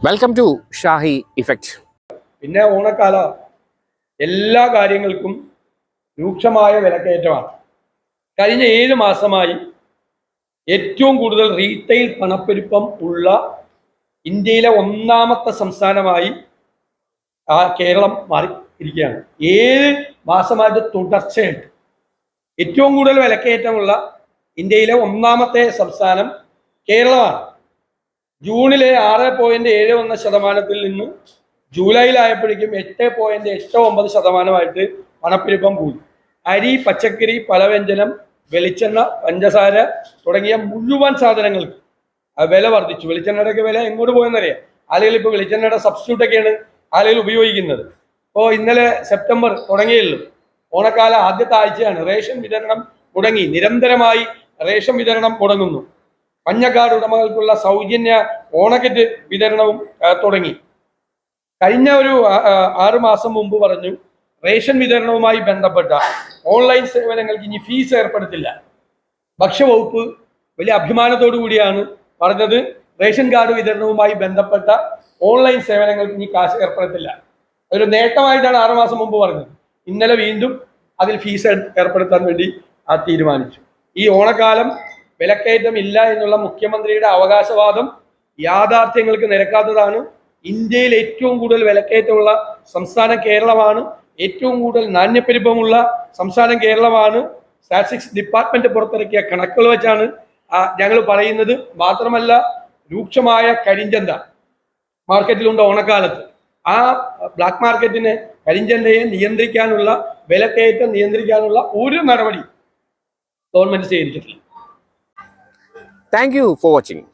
Welcome to Shahi effect പിന്നെ ഓണക്കാല എല്ലാ കാര്യങ്ങൾക്കും രൂക്ഷമായ വിലക്കയറ്റമാണ്. കഴിഞ്ഞ ഏഴ് മാസമായി ഏറ്റവും കൂടുതൽ റീറ്റെയിൽ പണപ്പെരുപ്പം ഉള്ള ഇന്ത്യയിലെ ഒന്നാമത്തെ സംസ്ഥാനമായി ആ കേരളം മാറി ഇരിക്കുകയാണ് ഏഴ് മാസമായിട്ട് തുടർച്ചയുണ്ട് ഏറ്റവും കൂടുതൽ വിലക്കയറ്റമുള്ള ഇന്ത്യയിലെ ഒന്നാമത്തെ സംസ്ഥാനം കേരളമാണ്. ജൂണിലെ ആറ് പോയിന്റ് ഏഴ് ഒന്ന് ശതമാനത്തിൽ നിന്ന് ജൂലൈയിലായപ്പോഴേക്കും എട്ട് പോയിന്റ് എട്ട് ഒമ്പത് ശതമാനമായിട്ട് പണപ്പെരുപ്പം കൂടി. അരി പച്ചക്കറി പലവ്യഞ്ജനം വെളിച്ചെണ്ണ പഞ്ചസാര തുടങ്ങിയ മുഴുവൻ സാധനങ്ങൾക്ക് വില വർദ്ധിച്ചു. വെളിച്ചെണ്ണയുടെയൊക്കെ വില എങ്ങോട്ട് പോയെന്നറിയാം? ആളുകൾ ഇപ്പോൾ വെളിച്ചെണ്ണയുടെ സബ്സ്റ്റിറ്റ്യൂട്ടൊക്കെയാണ് ആളുകൾ ഉപയോഗിക്കുന്നത്. ഇപ്പോൾ ഇന്നലെ സെപ്റ്റംബർ തുടങ്ങിയല്ലോ. ഓണക്കാല ആദ്യത്തെ ആഴ്ചയാണ് റേഷൻ വിതരണം മുടങ്ങി. നിരന്തരമായി റേഷൻ വിതരണം മുടങ്ങുന്നു. പഞ്ഞക്കാട് ഉടമകൾക്കുള്ള സൗജന്യ ഓണക്കിറ്റ് വിതരണവും തുടങ്ങി. കഴിഞ്ഞ ഒരു ആ, ആ, മാസം മുമ്പ് പറഞ്ഞു റേഷൻ വിതരണവുമായി ബന്ധപ്പെട്ട ഓൺലൈൻ സേവനങ്ങൾക്ക് ഇനി ഫീസ് ഏർപ്പെടുത്തില്ല. ഭക്ഷ്യവകുപ്പ് വലിയ അഭിമാനത്തോടു കൂടിയാണ് പറഞ്ഞത് റേഷൻ കാർഡ് വിതരണവുമായി ബന്ധപ്പെട്ട ഓൺലൈൻ സേവനങ്ങൾക്ക് ഇനി കാശ് ഏർപ്പെടുത്തില്ല. അതൊരു നേട്ടമായിട്ടാണ് ആറുമാസം മുമ്പ് പറഞ്ഞത്. ഇന്നലെ വീണ്ടും അതിൽ ഫീസ് ഏർപ്പെടുത്താൻ വേണ്ടി ആ തീരുമാനിച്ചു. ഈ ഓണക്കാലം വിലക്കയറ്റം ഇല്ല എന്നുള്ള മുഖ്യമന്ത്രിയുടെ അവകാശവാദം യാഥാർത്ഥ്യങ്ങൾക്ക് നിരക്കാത്തതാണ്. ഇന്ത്യയിൽ ഏറ്റവും കൂടുതൽ വിലക്കയറ്റമുള്ള സംസ്ഥാനം കേരളമാണ്. ഏറ്റവും കൂടുതൽ നാണ്യപ്പെരുപ്പമുള്ള സംസ്ഥാനം കേരളമാണ്. സ്റ്റാറ്റിസ്റ്റിക്സ് ഡിപ്പാർട്ട്മെന്റ് പുറത്തിറക്കിയ കണക്കുകൾ വെച്ചാണ് ഞങ്ങൾ പറയുന്നത്. മാത്രമല്ല രൂക്ഷമായ കരിഞ്ചന്ത മാർക്കറ്റിലുണ്ട് ഓണക്കാലത്ത്. ആ ബ്ലാക്ക് മാർക്കറ്റിനെ കരിഞ്ചന്തയെ നിയന്ത്രിക്കാനുള്ള വിലക്കയറ്റം നിയന്ത്രിക്കാനുള്ള ഒരു നടപടി ഗവൺമെന്റ് സ്വീകരിച്ചിട്ടില്ല. Thank you for watching